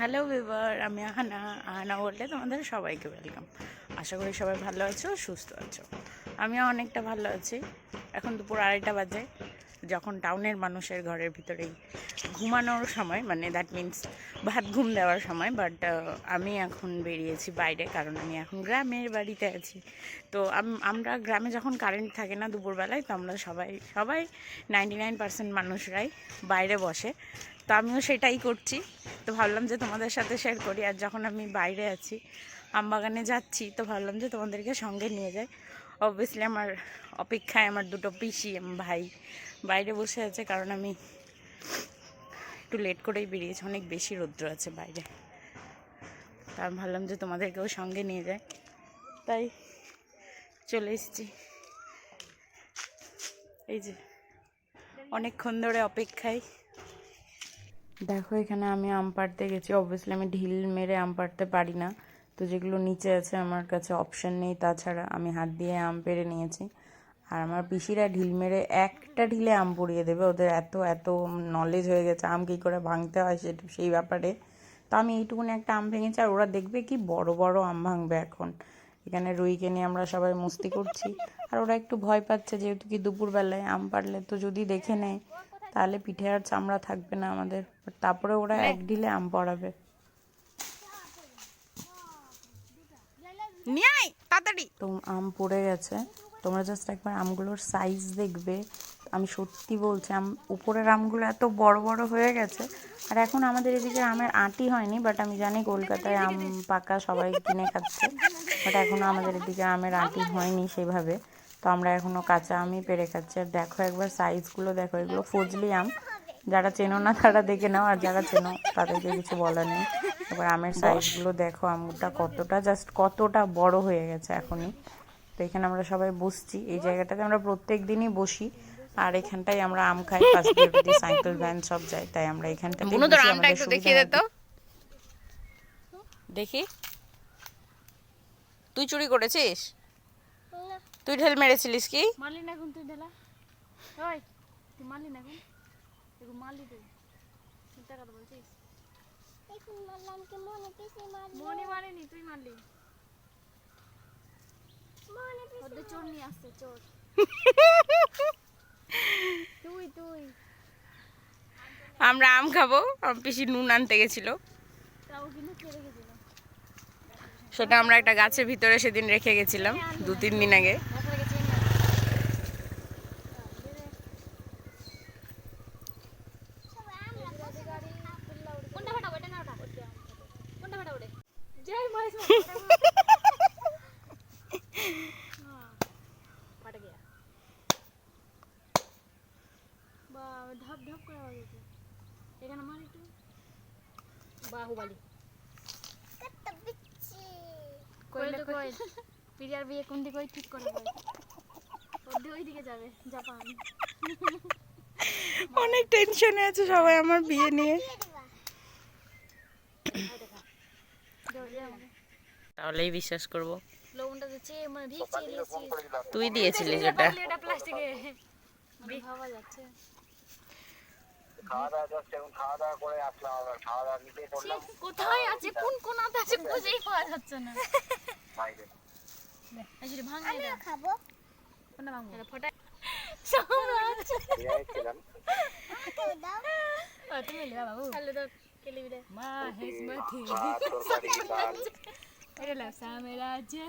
Hello বিভার আমি আহানা। আহানা বললে তোমাদের সবাইকে ওয়েলকাম আশা করি সবাই ভালো আছো, সুস্থ আছো। আমিও অনেকটা ভালো আছি। এখন দুপুর আড়াইটা বাজে। যখন টাউনের মানুষের ঘরের ভিতরেই ঘুমানোর সময় মানে দ্যাট মিন্স ভাত ঘুম দেওয়ার সময় বাট আমি এখন বেরিয়েছি বাইরে, কারণ আমি এখন গ্রামের বাড়িতে আছি। তো আমরা গ্রামে যখন কারেন্ট থাকে না দুপুরবেলায়, তো আমরা সবাই সবাই নাইনটি নাইন পার্সেন্ট মানুষরাই বাইরে বসে। তো আমিও সেটাই করছি। তো ভাবলাম যে তোমাদের সাথে শেয়ার করি। আর যখন আমি বাইরে আছি, আমবাগানে যাচ্ছি, তো ভাবলাম যে তোমাদেরকে সঙ্গে নিয়ে যাই। অবভিয়াসলি আমার অপেক্ষায় আমার দুটো পিসি ভাই বাইরে বসে আছে, কারণ আমি একটু লেট করেই বেরিয়েছি। অনেক বেশি রৌদ্র আছে বাইরে। তা আমি ভাবলাম যে তোমাদেরকেও সঙ্গে নিয়ে যাই। তাই চলে এসেছি। এই যে, অনেকক্ষণ ধরে অপেক্ষায়। দেখো, এখানে আমি আম পাড়তে গেছি। অবভিয়াসলি আমি ঢিল মেরে আম পাড়তে পারি না। তো যেগুলো নিচে আছে, আমার কাছে অপশন নেই। তাছাড়া আমি হাত দিয়ে আম পেড়ে নিয়েছি। আর আমার পিসিরা ঢিল মেরে একটা ঢিলে আম পুড়িয়ে দেবে। ওদের এত এত নলেজ হয়ে গেছে, আম কী করে ভাঙতে হয় সেটা সেই ব্যাপারে। তো আমি এইটুকুনি একটা আম ভেঙেছি, আর ওরা দেখবে কি বড় বড় আম ভাঙবে এখন। এখানে রুইকে নিয়ে আমরা সবাই মস্তি করছি। আর ওরা একটু ভয় পাচ্ছে, যেহেতু কি দুপুরবেলায় আম পারলে তো যদি দেখে নেয় তাহলে পিঠে আর চামড়া থাকবে না আমাদের। তারপরে ওরা এক ঢিলে আম পড়াবে। তাড়াতাড়ি। তো আম পড়ে গেছে। তোমরা জাস্ট একবার আমগুলোর সাইজ দেখবে। আমি সত্যি বলছি আম উপরের আমগুলো এত বড় বড় হয়ে গেছে। আর এখন আমাদের এদিকে আমের আটি হয়নি বাট আমি জানি কলকাতায় আম পাকা সবাই কিনে খাচ্ছে। বাট এখনও আমাদের এদিকে আমের আটি হয়নি সেভাবে। তো আমরা এখনও কাঁচা আমই পেরে খাচ্ছি। আর দেখো একবার সাইজগুলো দেখো এগুলো ফজলি আম। যারা চেনো না তারা দেখে নাও। আর যারা চেনো তাদেরকে কিছু বলার নেই। এবার আমের সাইজগুলো দেখো আমটা কতটা জাস্ট কতটা বড় হয়ে গেছে এখনই। তো এখানে আমরা সবাই বসছি। এই জায়গাটাতে আমরা প্রত্যেক দিনই বসি। আর এখানটাই আমরা আম খাই। বিউটি সাইকেল ভ্যান সব যায়। তাই আমরা এখানটাতে বুনু তোর আমটা একটু দেখিয়ে দে তো। দেখি। তুই চুরি করেছিস? তুই ঢেল মেরেছিলিস কি? মারলি না এখন তুই ঢেলা? ওই তুই মারলি না এখন? মারলি তুই। চিন্তা কথা বলছিস। মনে মারেনি তুই মারলি। ওদের চোর নিয়ে আসছে চোর। তুই তুই। আমরা আম খাব আমার পিসি নুন আনতে গেছিল। তাও কিন্তু গেছিল সেটা আমরা একটা গাছের ভিতরে সেদিন রেখে গেছিলাম দু তিন দিন আগে বছরে গেছে কোনটা ফাটাবো এটা না ওটা কোনটা ফাটাবো রে জয় মারিস ফাটা গিয়া বা ঢপ ঢপ করে আওয়াজ হচ্ছে। এখানে মার একটু। বাহুবালি। কইলে কই? পিরিয়ার বিয়ে কোন দিকে ঠিক করে ওই দিকে যাবে জাপান। অনেক টেনশনে আছে সবাই আমার বিয়ে নিয়ে। তাহলেই বিশ্বাস করব। লবণটা দিচ্ছে মানে দিয়েছি। তুই দিয়েছিলিস ওটা এটা প্লাস্টিকে ভাবা যাচ্ছে। খাওয়া দাওয়া এখন খাওয়া দাওয়া করে আসলাম আবার খাওয়া দাওয়া নিতে কোথায় আছে? কোন কোনাতে আছে? খুঁজেই পাওয়া যাচ্ছে না। বাইরে। আসলে ভাঙা এটা খাব। কোনটা ভাঙবো? এটা ফটা আছে বিয়ে ছিলাম। ও তুমি বাবু হ্যালো তো কেলি বিলে মা হেস মাথি ভাত তরকারি ডাল এটা লাভ সামেরা আছে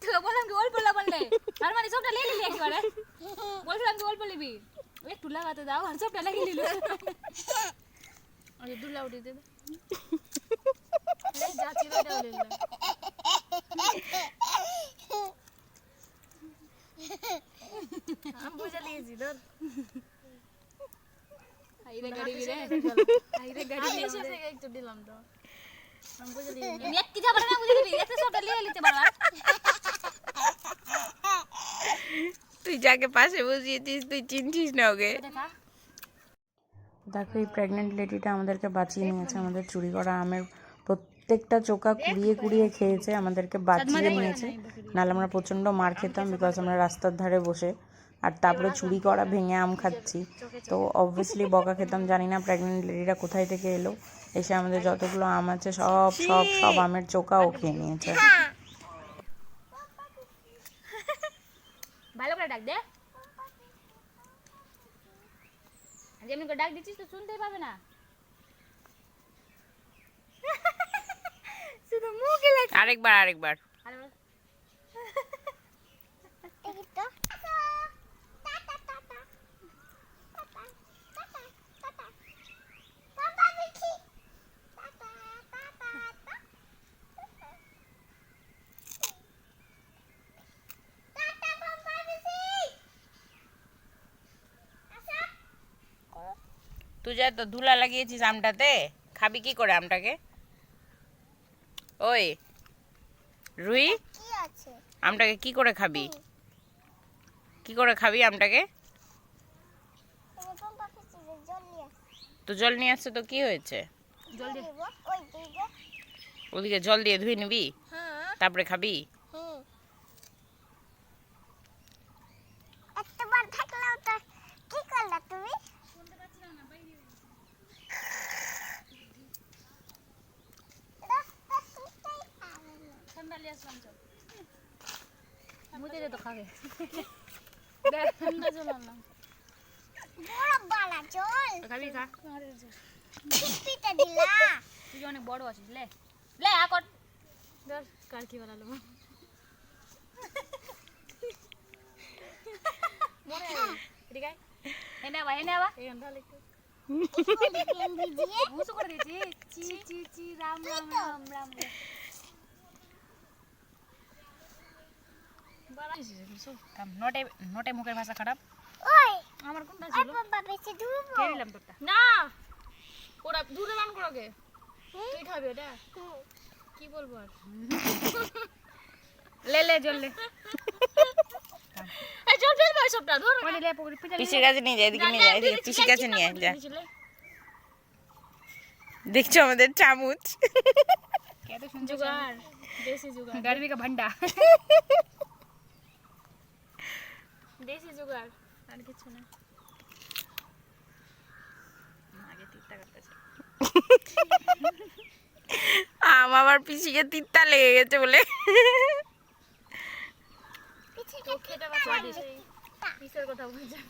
তোকে বললাম কি অল্প লবণ নে আর মানে সবটা লে নিলি একবারে বলছিলাম কি অল্প নিবি একটু লাগাতে দাও আর সবটা লাগিয়ে নিল আরে দুলা উঠে দে এই যা ছিল এটা বলে দিলাম আমি বুঝে নিয়েছি ধর আইরে গাড়ি বিরে আইরে গাড়ি বিরে একটু দিলাম তো আমি বুঝে নিয়েছি আমি একটি যাবার না বুঝে দিবি এতে সবটা লিয়ে নিতে পারবা তুই যাকে পাশে বসিয়েছিস তুই চিনছিস না ওকে। দেখা। দেখো এই প্রেগনেন্ট লেডিটা আমাদেরকে বাঁচিয়ে নিয়েছে আমাদের চুরি করা আমের প্রত্যেক প্রত্যেকটা চোকা কুড়িয়ে কুড়িয়ে খেয়েছে আমাদেরকে বাঁচিয়ে নিয়েছে। নাহলে আমরা প্রচণ্ড মার খেতাম বিকজ আমরা রাস্তার ধারে বসে। আর তারপরে চুরি করা ভেঙে আম খাচ্ছি। তো অবভিয়াসলি বকা খেতাম জানি না প্রেগনেন্ট লেডিরা কোথায় থেকে এলো। এসে আমাদের যতগুলো আম আছে সব সব সব আমের চোকাও খেয়ে নিয়েছে। ভালো করে ডাক দে। যেমনি করে ডাক দিচ্ছিস তো শুনতেই পাবে না। আরেকবার আরেকবার তুই যা তো ধুলা লাগিয়েছিস আমটাতে খাবি কি করে আমটাকে ওই রুই? আমটাকে কি করে খাবি? কি করে খাবি আমটাকে? তো জল নিয়ে আসছে তো কি হয়েছে? ওদিকে জল দিয়ে ধুয়ে নিবি? তারপরে খাবি একটাবার থাকলেও তো কি করলা তুমি ঠান্ডা লিয়ে আসলাম চল মুখে দে তো খাবে দে ঠান্ডা জল আনলাম বড় বালা চল খাবি খা পিতে দিলা তুই যে অনেক বড় আছিস লে লে আকর ধর কার কি বানালো মনে ঠিক আছে এনে আবা এনে আবা এই গন্ধ লিখতে ভিজিয়ে মুসু করে দিয়েছি চি চি চি রাম রাম রাম রাম মুখের ভাষা খারাপ আমার কোনটা ছিল কে তোরটা না ওরা দূরে রান তুই খাবে ওটা কি বলব আর লে লে জল লে এই জল সবটা ধর ওরে লে পকড়ি পিছে পিছে কাছে নিয়ে যায় এদিকে নিয়ে যায় পিছে কাছে নিয়ে যা দেখছ আমাদের চামুচ? কে তো শুনছো গাড়ি গাড়ি কা ভান্ডা। দেশি জোগাড়। আর কিছু না। আগে তিত্তা কাটতেছে আমার পিছিকে তিত্তা লেগে গেছে বলে। কথা বলছে।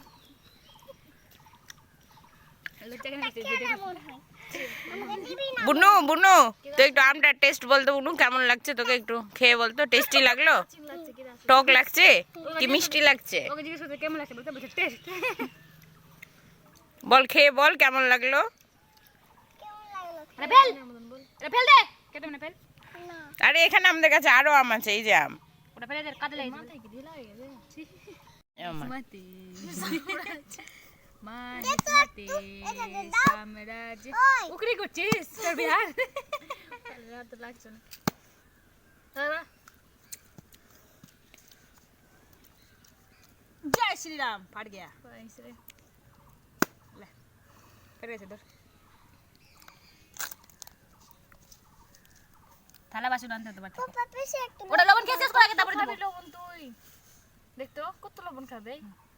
বুনু বুনু তো একটু আমটা টেস্ট বলতো বুনু কেমন লাগছে তোকে একটু খেয়ে বলতো? টেস্টি লাগল? টক লাগছে? কি মিষ্টি লাগছে? বল খেয়ে বল কেমন লাগল? আরে ফেল আরে ফেল দে। কেটে ফেল না আরে এখানে আমাদের কাছে আরও আম আছে এই যে আম। ওটা ফেলে দে মাথায় কি ঢিলা হয়ে গেছে? এ মা। মতে মানিসতে সাম্রাজ্য উকরি করছিস তোর বিহার রাত লাগছে না দাদা জয় শ্রীরাম ফাট গয়া পাইস রে ফের গেছে ধর থালা বাসন আনতে হতো বাচ্চাকে বাবা বেশি একটু ওটা লবণ খেয়ে শেষ করে আগে তারপরে দিব লবণ তুই দেখতো কত লবণ খাবে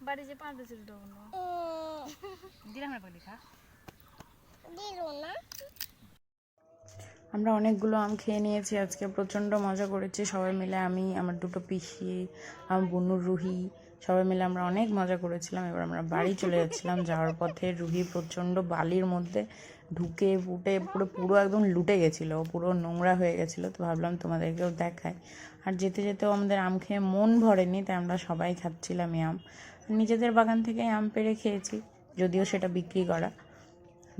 বাড়ি যে পাঁচ দিয়েছিল লবণ দিলাম আমরা অনেকগুলো আম খেয়ে নিয়েছি, আজকে প্রচণ্ড মজা করেছি। সবাই মিলে আমি, আমার দুটো পিসি, আমার বনুর রুহি, সবাই মিলে আমরা অনেক মজা করেছিলাম। এবার আমরা বাড়ি চলে যাচ্ছিলাম। যাওয়ার পথে রুহি প্রচণ্ড বালির মধ্যে ঢুকে ফুটে পুরো পুরো একদম লুটে গেছিল। পুরো নোংরা হয়ে গেছিল। তো ভাবলাম তোমাদেরকেও দেখায় আর যেতে যেতেও আমাদের আম খেয়ে মন ভরেনি, তাই আমরা সবাই খাচ্ছিলাম আম। নিজেদের বাগান থেকে আম পেড়ে খেয়েছি। যদিও সেটা বিক্রি করা।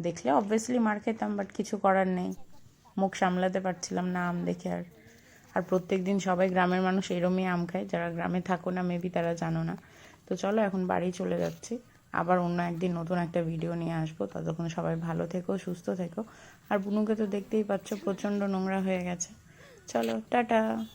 দেখলে অবভিয়াসলি মার খেতাম বাট কিছু করার নেই। মুখ সামলাতে পারছিলাম না আম দেখে আর। আর প্রত্যেক দিন সবাই গ্রামের মানুষ এরমই আম খায়, যারা গ্রামে থাকো না মেবি তারা জানো না। তো চলো এখন বাড়ি চলে যাচ্ছি। আবার অন্য একদিন নতুন একটা ভিডিও নিয়ে আসব। ততক্ষণ সবাই ভালো থেকো, সুস্থ থেকো। আর বুনুকে তো দেখতেই পাচ্ছ, প্রচণ্ড নোংরা হয়ে গেছে। চলো, টাটা।